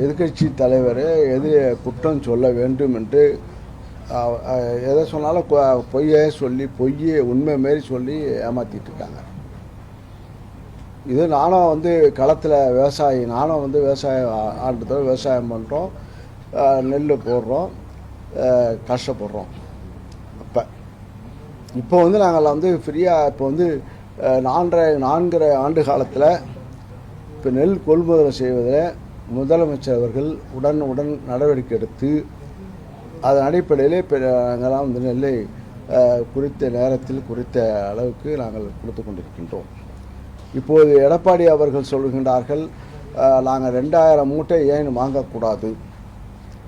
எதிர்க்கட்சி தலைவர் எது குற்றம் சொல்ல வேண்டும் என்று எதை சொன்னாலும் பொய்யே சொல்லி பொய்யை உண்மை மாரி சொல்லி ஏமாற்றிட்டு இருக்காங்க. இது நானும் வந்து களத்தில் விவசாயி நானும் வந்து விவசாயம் ஆ- விவசாயம் பண்ணுறோம் நெல் போடுறோம். கஷ்டப்படுறோம் அப்போ இப்போ வந்து நாங்கள் வந்து ஃப்ரீயாக இப்போ வந்து நான்கரை நான்கரை ஆண்டு காலத்தில் இப்போ நெல் கொள்முதல் செய்வதில் முதலமைச்சர் அவர்கள் உடன் உடன் நடவடிக்கை எடுத்து அதன் அடிப்படையிலே நாங்களாம் நாங்கள்லாம் வந்து நெல்லை குறித்த நேரத்தில் குறித்த அளவுக்கு நாங்கள் கொடுத்து கொண்டிருக்கின்றோம். இப்போது எடப்பாடி அவர்கள் சொல்கின்றார்கள் நாங்கள் ரெண்டாயிரம் மூட்டை ஏன் வாங்கக்கூடாது?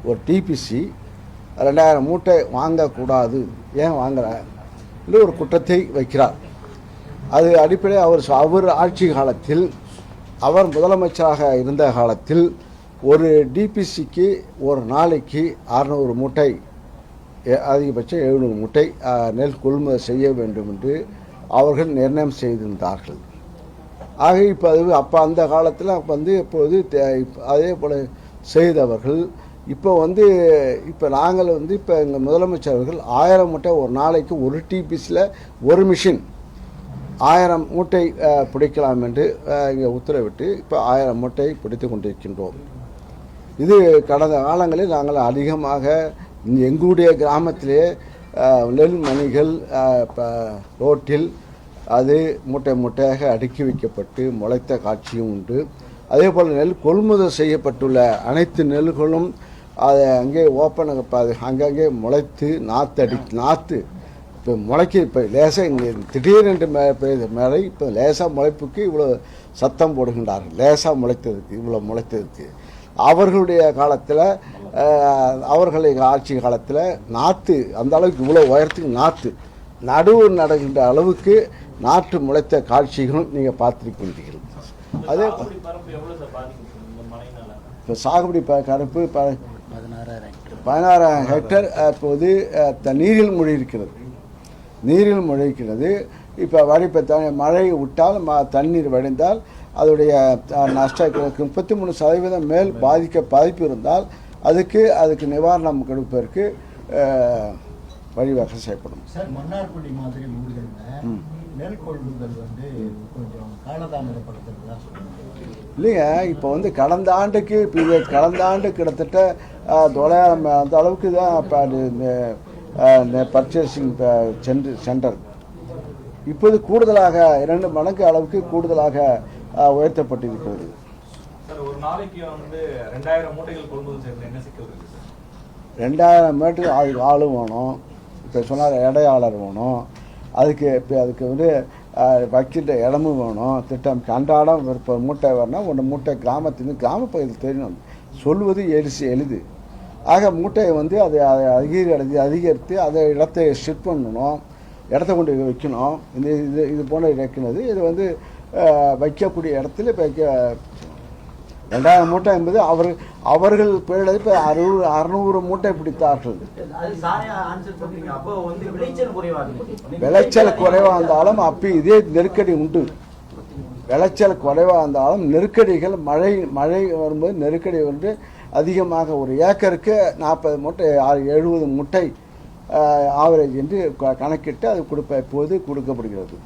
ஒரு டிபிசி ரெண்டாயிரம் மூட்டை வாங்கக்கூடாது ஏன் வாங்கல? என்று ஒரு குற்றத்தை வைக்கிறார். அது அடிப்படையில் அவர் அவர் ஆட்சி காலத்தில் அவர் முதலமைச்சராக இருந்த காலத்தில் ஒரு டிபிசிக்கு ஒரு நாளைக்கு அறநூறு மூட்டை அதிகபட்சம் எழுநூறு மூட்டை நெல் கொள்முதல் செய்ய வேண்டும் என்று அவர்கள் நிர்ணயம் செய்திருந்தார்கள். ஆக இப்போ அது அப்போ அந்த காலத்தில் வந்து இப்போது தே- அதே போல் செய்தவர்கள் இப்போ வந்து இப்போ நாங்கள் வந்து இப்போ எங்கள் முதலமைச்சர் அவர்கள் ஆயிரம் மூட்டை ஒரு நாளைக்கு ஒரு டிபிஸில் ஒரு மிஷின் ஆயிரம் மூட்டை பிடிக்கலாம் என்று இங்கே உத்தரவிட்டு இப்போ ஆயிரம் மூட்டை பிடித்து கொண்டிருக்கின்றோம். இது கடந்த காலங்களில் நாங்கள் அதிகமாக எங்களுடைய கிராமத்திலே நெல் மணிகள் இப்போ ரோட்டில் அது மூட்டை மூட்டையாக அடுக்கி வைக்கப்பட்டு முளைத்த காட்சியும் உண்டு. அதே போல் நெல் கொள்முதல் செய்யப்பட்டுள்ள அனைத்து நெல்களும் அதை அங்கே ஓப்பன் அங்கங்கே முளைத்து நாற்று அடி நாற்று இப்போ முளைக்க இப்போ லேசாக இங்கே திடீரென்று மே பெய்த மழை இப்போ லேசாக முளைப்புக்கு இவ்வளோ சத்தம் போடுகின்றார்கள். லேசாக முளைத்ததுக்கு இவ்வளோ முளைத்ததுக்கு. அவர்களுடைய காலத்தில் அவர்களுடைய ஆட்சி காலத்தில் நாற்று அந்த அளவுக்கு இவ்வளோ உயரத்துக்கு நாற்று நடுவு நடுகின்ற அளவுக்கு நாற்று முளைத்த காட்சிகளும் நீங்கள் பார்த்துருக்கின்றீர்கள். அதே இப்போ சாகுபடி ப கருப்பு பதினாறாயிரம் ஹெக்டேர். பதினாறாயிரம் ஹெக்டேர் இப்போது அஹ், த- நீரில் மூழ்கியிருக்கிறது இப்போ வடிப்ப மழை விட்டால் ம தண்ணீர் வடிந்தால் அதோடைய நஷ்ட முப்பத்தி மூணு சதவீதம் மேல் பாதிக்க பாதிப்பு இருந்தால் அதுக்கு அதுக்கு நிவாரணம் கொடுப்பதற்கு வழிவகை செய்யப்படும். சார் மன்னார்குடி மாதிரி ஊர்களில் நெல் கொள்முதல் வந்து கொஞ்சம் காலதாமதப்படுத்துறதா இல்லைங்க இப்போ வந்து கடந்த ஆண்டுக்கு இப்போ இது கடந்த ஆண்டு கிட்டத்தட்ட தொள்ளாயிரம் அந்த அளவுக்கு தான் இப்போ பர்ச்சேசிங் சென்டர் சென்டர் இப்போது கூடுதலாக இரண்டு மடங்கு அளவுக்கு கூடுதலாக உயர்த்தப்பட்டிருக்கிறது. ரெண்டாயிரம் மீட்டருக்கு அதுக்கு ஆளும் வேணும். இப்போ சொன்னார் இடையாளர் வேணும். அதுக்கு இப்போ அதுக்கு வந்து வைக்கின்ற இடமும் வேணும். திட்டம் அன்றாடம் இப்போ மூட்டை வரணும் ஒன்று மூட்டை கிராமத்துலேருந்து கிராம பகுதியில் தெரியணும். சொல்வது எளிசு எளிது. ஆக மூட்டையை வந்து அதை அதை அதிகரித்து அதிகரித்து அதை இடத்தை ஷிஃப்ட் பண்ணணும். இடத்த கொண்டு வைக்கணும். இந்த இது இது போன்ற வைக்கிறது இது வந்து வைக்கக்கூடிய இடத்துல இப்போ வைக்க ரெண்டாயிரம் மூட்டை என்பது அவர் அவர்கள் பேரில் இப்போ அறுநூறு அறுநூறு மூட்டை பிடித்தார்கள். விளைச்சல் குறைவாக இருந்தாலும் அப்போ இதே நெருக்கடி உண்டு. விளைச்சல் குறைவாக இருந்தாலும் நெருக்கடிகள் மழை மழை வரும்போது நெருக்கடி வந்து அதிகமாக ஒரு ஏக்கருக்கு நாற்பது மூட்டை ஆறு எழுபது முட்டை ஆவரேஜ் என்று க- கணக்கிட்டு அது கொடுப்ப இப்போது கொடுக்கப்படுகிறது.